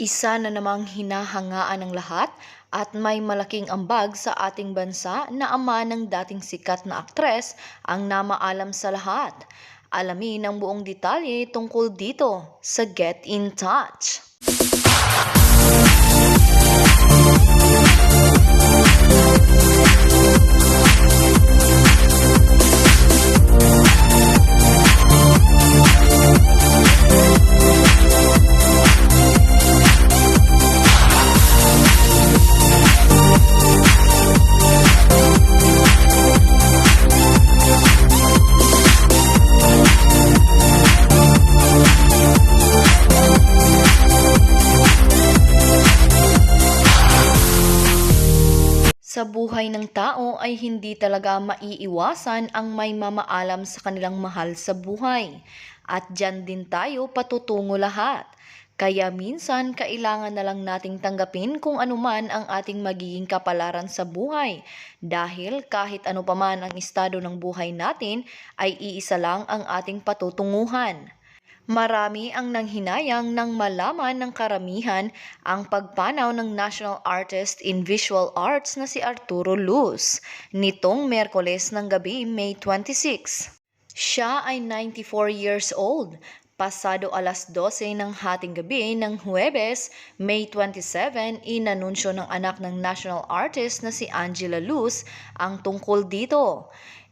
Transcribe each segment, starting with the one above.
Isa na namang hinahangaan ng lahat at may malaking ambag sa ating bansa na ama ng dating sikat na aktres ang namaalam sa lahat. Alamin ang buong detalye tungkol dito sa Get in Touch. Buhay ng tao ay hindi talaga maiiwasan ang may mamaalam sa kanilang mahal sa buhay. At dyan din tayo patutungo lahat. Kaya minsan kailangan na lang nating tanggapin kung anuman ang ating magiging kapalaran sa buhay. Dahil kahit ano paman ang estado ng buhay natin ay iisa lang ang ating patutunguhan. Marami ang nanghinayang nang malaman ng karamihan ang pagpanaw ng national artist in visual arts na si Arturo Luz nitong Merkoles ng gabi, May 26. Siya ay 94 years old. Pasado alas 12 ng hating gabi ng Huwebes, May 27, inanunsyo ng anak ng national artist na si Angela Luz ang tungkol dito.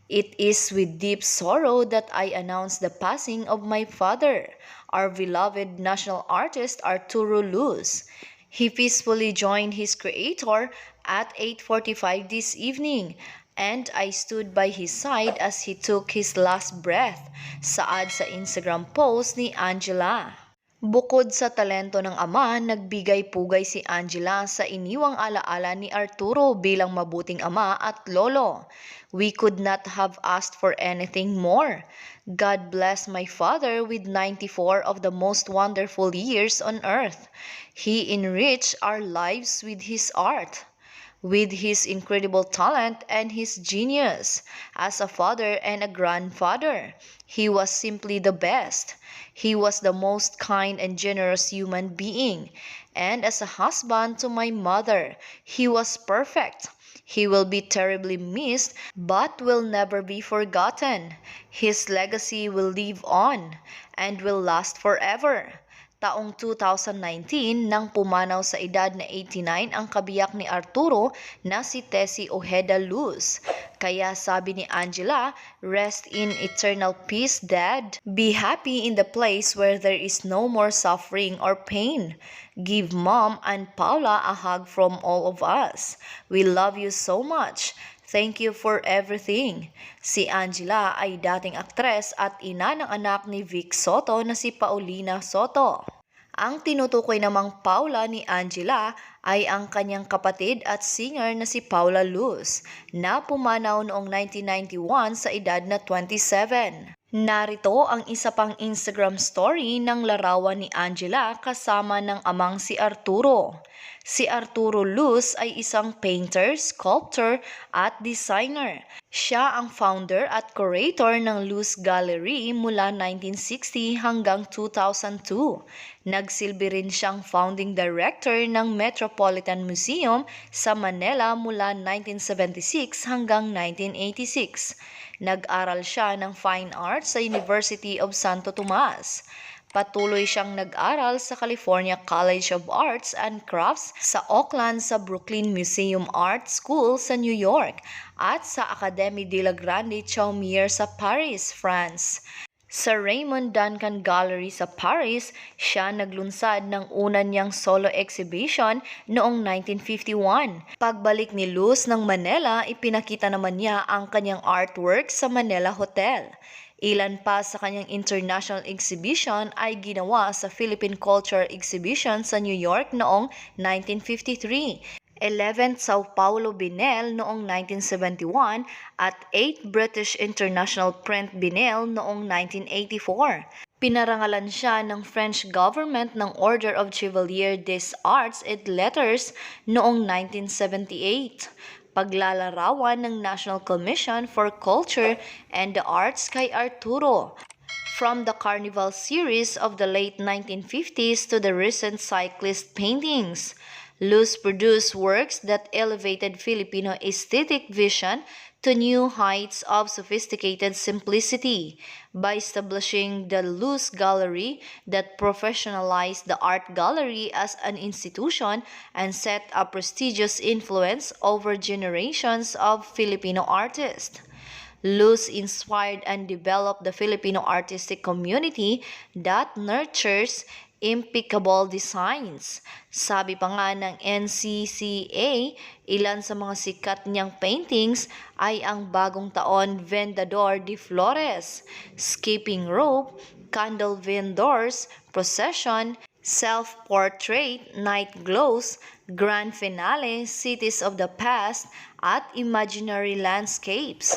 It is with deep sorrow that I announce the passing of my father, our beloved national artist Arturo Luz. He peacefully joined his creator at 8:45 this evening, and I stood by his side as he took his last breath. Saad sa Instagram post ni Angela. Bukod sa talento ng ama, nagbigay pugay si Angela sa iniwang alaala ni Arturo bilang mabuting ama at lolo. We could not have asked for anything more. God bless my father with 94 of the most wonderful years on earth. He enriched our lives with his art with his incredible talent and his genius. As a father and a grandfather, he was simply the best. He was the most kind and generous human being. And as a husband to my mother, he was perfect. He will be terribly missed, but will never be forgotten. His legacy will live on and will last forever. Taong 2019 nang pumanaw sa edad na 89 ang kabiyak ni Arturo na si Tessie Ojeda Luz. Kaya sabi ni Angela, rest in eternal peace, Dad. Be happy in the place where there is no more suffering or pain. Give Mom and Paula a hug from all of us. We love you so much. Thank you for everything. Si Angela ay dating aktres at ina ng anak ni Vic Soto na si Paulina Soto. Ang tinutukoy namang Paula ni Angela ay ang kanyang kapatid at singer na si Paula Luz na pumanaw noong 1991 sa edad na 27. Narito ang isa pang Instagram story ng larawan ni Angela kasama ng amang si Arturo. Si Arturo Luz ay isang painter, sculptor at designer. Siya ang founder at curator ng Luz Gallery mula 1960 hanggang 2002. Nagsilbi rin siyang founding director ng Metropolitan Museum sa Manila mula 1976 hanggang 1986. Nag-aral siya ng Fine Arts sa University of Santo Tomas. Patuloy siyang nag-aral sa California College of Arts and Crafts sa Oakland sa Brooklyn Museum Art School sa New York at sa Académie de la Grande Chaumière sa Paris, France. Sa Raymond Duncan Gallery sa Paris, siya naglunsad ng una niyang solo exhibition noong 1951. Pagbalik ni Luz ng Manila, ipinakita naman niya ang kanyang artwork sa Manila Hotel. Ilan pa sa kanyang international exhibition ay ginawa sa Philippine Culture Exhibition sa New York noong 1953. 11th Sao Paulo Bienal noong 1971 at 8th British International Print Bienal noong 1984. Pinarangalan siya ng French government ng Order of Chevalier des Arts et Letters noong 1978 paglalarawan ng National Commission for Culture and the Arts kay Arturo. From the carnival series of the late 1950s to the recent cyclist paintings, Luz produced works that elevated Filipino aesthetic vision to new heights of sophisticated simplicity by establishing the Luz Gallery that professionalized the art gallery as an institution and set a prestigious influence over generations of Filipino artists. Luz inspired and developed the Filipino artistic community that nurtures impeccable designs. Sabi pa nga ng NCCA, ilan sa mga sikat niyang paintings ay ang Bagong Taon Vendador de Flores, Skipping Rope, Candle Vendors, Procession, Self-Portrait, Night Glows, Grand Finale, Cities of the Past, at Imaginary Landscapes.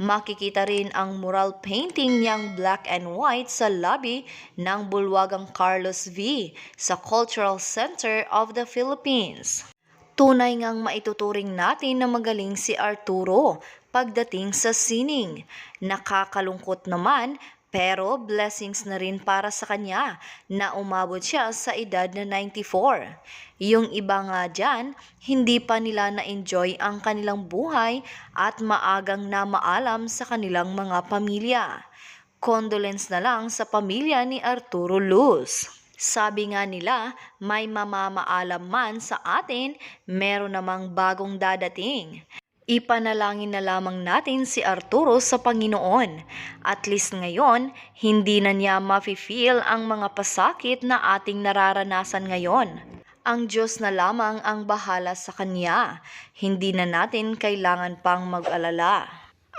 Makikita rin ang mural painting niyang black and white sa lobby ng Bulwagang Carlos V sa Cultural Center of the Philippines. Tunay ngang maituturing natin na magaling si Arturo pagdating sa sining. Nakakalungkot naman pero blessings na rin para sa kanya na umabot siya sa edad na 94. Yung iba nga dyan, hindi pa nila na-enjoy ang kanilang buhay at maagang na maalam sa kanilang mga pamilya. Condolence na lang sa pamilya ni Arturo Luz. Sabi nga nila, may mamamaalam man sa atin, meron namang bagong dadating. Ipanalangin na lamang natin si Arturo sa Panginoon. At least ngayon, hindi na niya mafe-feel ang mga pasakit na ating nararanasan ngayon. Ang Diyos na lamang ang bahala sa Kanya. Hindi na natin kailangan pang mag-alala.